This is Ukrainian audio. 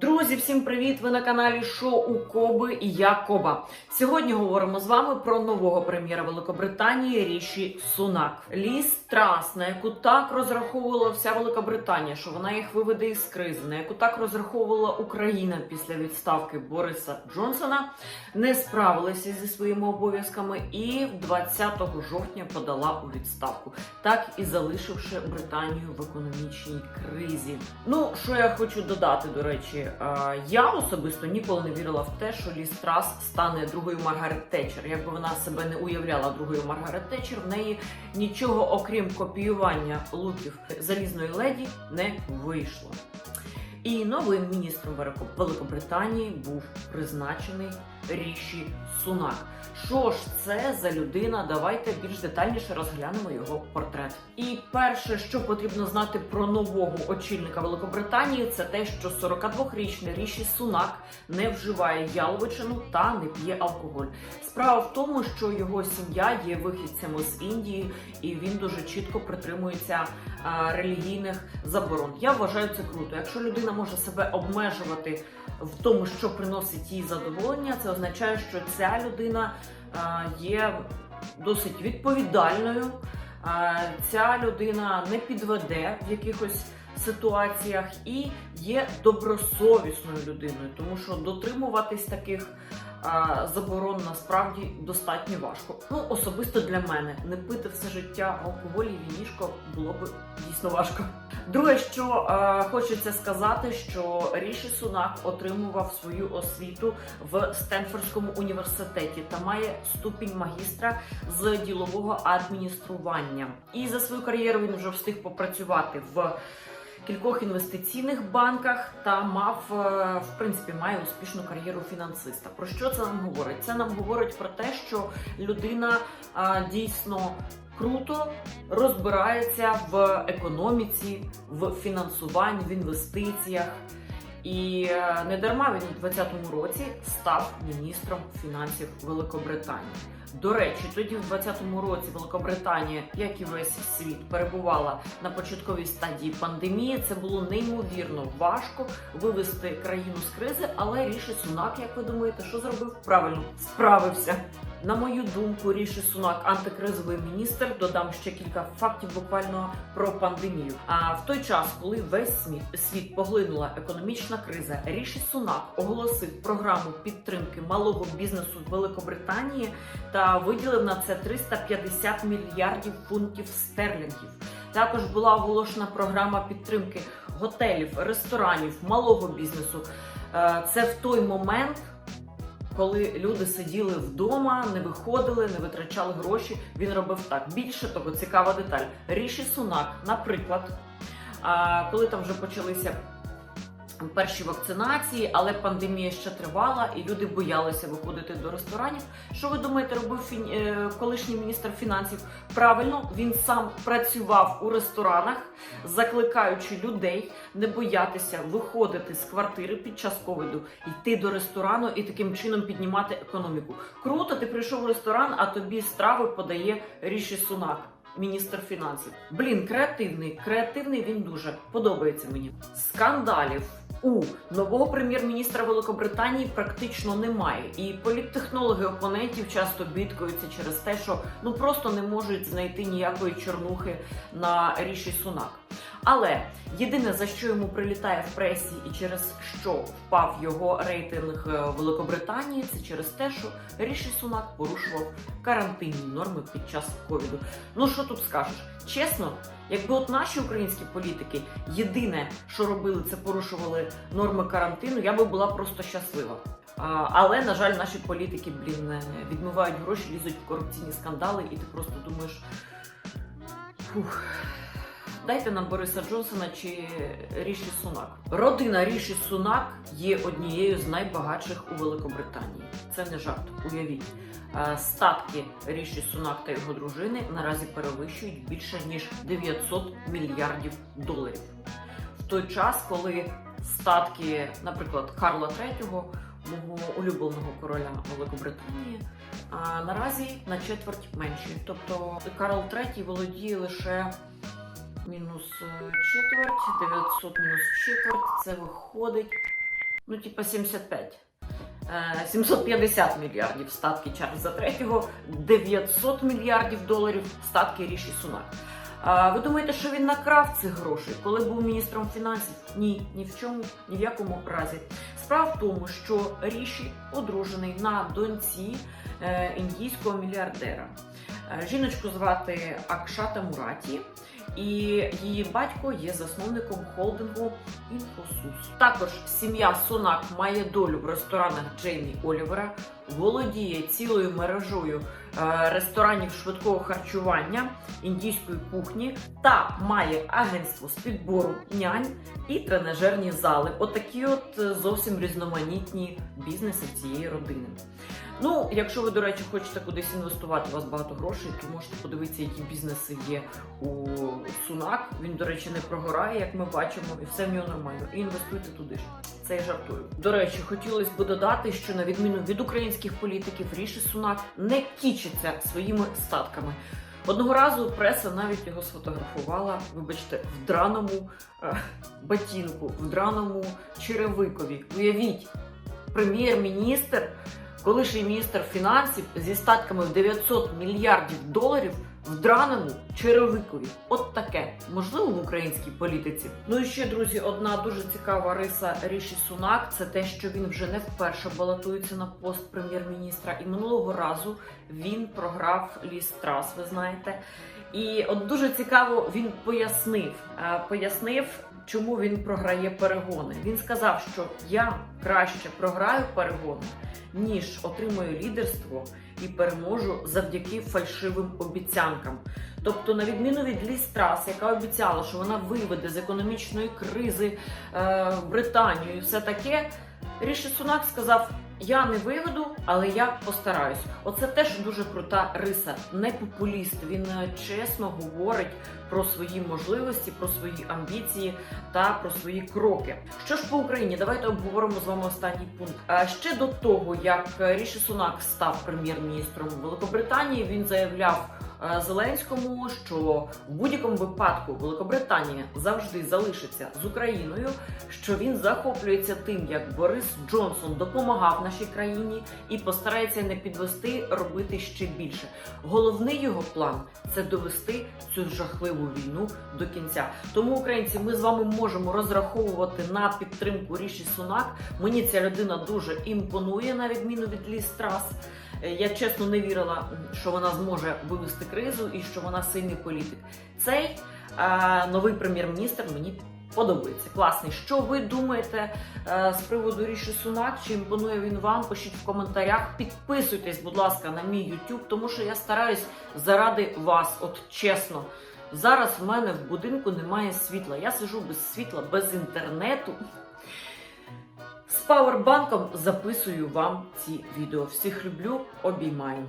Друзі, всім привіт! Ви на каналі Шоу Коби і я Коба. Сьогодні говоримо з вами про нового прем'єра Великобританії Ріші Сунак. Ліс трас, на яку так розраховувала вся Великобританія, що вона їх виведе із кризи, на яку так розраховувала Україна після відставки Бориса Джонсона, не справилася зі своїми обов'язками і 20 жовтня подала у відставку, так і залишивши Британію в економічній кризі. Ну що я хочу додати, до речі. Я особисто ніколи не вірила в те, що Ліс Трас стане другою Маргарет Тетчер. Якби вона себе не уявляла другою Маргарет Тетчер, в неї нічого окрім копіювання луків залізної леді не вийшло. І новим міністром Велико- Великобританії був призначений Ріші Сунак. Що ж це за людина? Давайте більш детальніше розглянемо його портрет. І перше, що потрібно знати про нового очільника Великобританії, це те, що 42-річний Ріші Сунак не вживає яловичину та не п'є алкоголь. Справа в тому, що його сім'я є вихідцями з Індії, і він дуже чітко притримується а, релігійних заборон. Я вважаю це круто. Якщо людина може себе обмежувати в тому, що приносить їй задоволення, це означає, що ця людина є досить відповідальною. Ця людина не підведе в якихось ситуаціях і є добросовісною людиною, тому що дотримуватись таких заборон насправді достатньо важко. Ну особисто для мене не пити все життя алкоголь і вінішко було б дійсно важко. Друге, що е, хочеться сказати, що Ріші Сунак отримував свою освіту в Стенфордському університеті та має ступінь магістра з ділового адміністрування. І за свою кар'єру він вже встиг попрацювати в кількох інвестиційних банках та мав е, в принципі має успішну кар'єру фінансиста. Про що це нам говорить? Це нам говорить про те, що людина а, дійсно круто розбирається в економіці, в фінансуванні, в інвестиціях. І е, не дарма він у 2020 році став міністром фінансів Великобританії. До речі, тоді в 2020 році Великобританія, як і весь світ, перебувала на початковій стадії пандемії. Це було неймовірно важко вивести країну з кризи, але Ріші Сунак, як ви думаєте, що зробив? Правильно справився. На мою думку, Ріші Сунак антикризовий міністр. Додам ще кілька фактів буквально про пандемію. А в той час, коли весь світ, світ поглинула економічна криза, Ріші Сунак оголосив програму підтримки малого бізнесу в Великобританії та виділив на це 350 мільярдів фунтів стерлінгів. Також була оголошена програма підтримки готелів, ресторанів, малого бізнесу. Е, Це в той момент, коли люди сиділи вдома, не виходили, не витрачали гроші. Він робив так. Більше того, цікава деталь. Ріші Сунак, наприклад, коли там вже почалися. Перші вакцинації, але пандемія ще тривала, і люди боялися виходити до ресторанів. Що ви думаєте, робив фін... е, колишній міністр фінансів? Правильно, він сам працював у ресторанах, закликаючи людей не боятися виходити з квартири під час ковіду, йти до ресторану і таким чином піднімати економіку. Круто, ти прийшов в ресторан, а тобі страви подає Ріші Сунак. Міністр фінансів. Блін, креативний. Креативний він дуже подобається мені. Скандалів у нового прем'єр-міністра Великобританії практично немає. І політтехнологи опонентів часто бідкаються через те, що ну просто не можуть знайти ніякої чорнухи на ріші Сунак. Але єдине за що йому прилітає в пресі, і через що впав його рейтинг е, Великобританії, це через те, що Ріші Сунак порушував карантинні норми під час ковіду. Ну що тут скажеш? Чесно, якби от наші українські політики єдине, що робили, це порушували норми карантину, я би була просто щаслива. Але на жаль, наші політики, блін, е, відмивають гроші, лізуть в корупційні скандали, і ти просто думаєш. Фух. Дайте нам Бориса Джонсона чи Ріші Сунак. Родина Ріші Сунак є однією з найбагатших у Великобританії. Це не жарт, уявіть. Е, Статки Ріші Сунак та його дружини наразі перевищують більше ніж 900 мільярдів доларів. В той час, коли статки, наприклад, Карла III, мого улюбленого короля Великобританії, а наразі на четверть менші. Тобто Карл III володіє лише мінус е, четверть, 900 мінус четверть, це виходить ну, типа 75. Е, 750 мільярдів статки Чарльза Третього, 900 мільярдів доларів статки Ріші Сунак. Ви думаєте, що він накрав цих грошей, коли був міністром фінансів? Ні, ні в чому, ні в якому разі. Справа в тому, що Ріші одружений на доньці е, індійського мільярдера. Е, Жіночку звати Акшата Мураті, і її батько є засновником холдингу Інфосус. Також сім'я Сонак має долю в ресторанах Джеймі Олівера, володіє цілою мережою е, ресторанів швидкого харчування, індійської кухні та має агентство з підбору нянь і тренажерні зали. Отакі от е, зовсім різноманітні бізнеси цієї родини. Ну, якщо ви, до речі, хочете кудись інвестувати, у вас багато грошей, то можете подивитися, які бізнеси є у Сунак. Він, до речі, не прогорає, як ми бачимо, і все в нього нормально. І інвестуйте туди ж. Це я жартую. До речі, хотілося б додати, що на відміну від українських політиків, Ріші Сунак не кічиться своїми статками. Одного разу преса навіть його сфотографувала, вибачте, в драному е, ботинку, в драному черевикові. Уявіть, прем'єр-міністр, колишній міністр фінансів зі статками в 900 мільярдів доларів в драному черевикові. От таке. Можливо, в українській політиці. Ну і ще, друзі, одна дуже цікава риса Ріші Сунак це те, що він вже не вперше балотується на пост прем'єр-міністра. І минулого разу він програв ліс трас, ви знаєте. І от дуже цікаво він пояснив, е, пояснив, чому він програє перегони. Він сказав, що я краще програю перегони, ніж отримую лідерство і переможу завдяки фальшивим обіцянкам. Тобто, на відміну від Трас, яка обіцяла, що вона виведе з економічної кризи е, Британію і все таке, Ріші Сунак сказав: я не виведу, але я постараюсь. Оце теж дуже крута риса. Не популіст. Він е, чесно говорить про свої можливості, про свої амбіції та про свої кроки. Що ж по Україні? Давайте обговоримо з вами останній пункт. А ще до того, як Ріші Сунак став прем'єр-міністром Великобританії, він заявляв. Е, Зеленському, що в будь-якому випадку Великобританія завжди залишиться з Україною, що він захоплюється тим, як Борис Джонсон допомагав нашій країні і постарається не підвести, робити ще більше. Головний його план це довести цю жахливу війну до кінця. Тому, українці, ми з вами можемо розраховувати на підтримку Ріші Сунак. Мені ця людина дуже імпонує, на відміну від Ліс Трас. Е, Я чесно не вірила, що вона зможе вивести кризу і що вона сильний політик. Цей е, новий прем'єр-міністр мені подобається. Класний. Що ви думаєте е, з приводу Ріші Сунак? Чи імпонує він вам? Пишіть в коментарях. Підписуйтесь, будь ласка, на мій YouTube, тому що я стараюсь заради вас, от чесно. Зараз в мене в будинку немає світла. Я сижу без світла, без інтернету. З павербанком записую вам ці відео. Всіх люблю, обіймаю.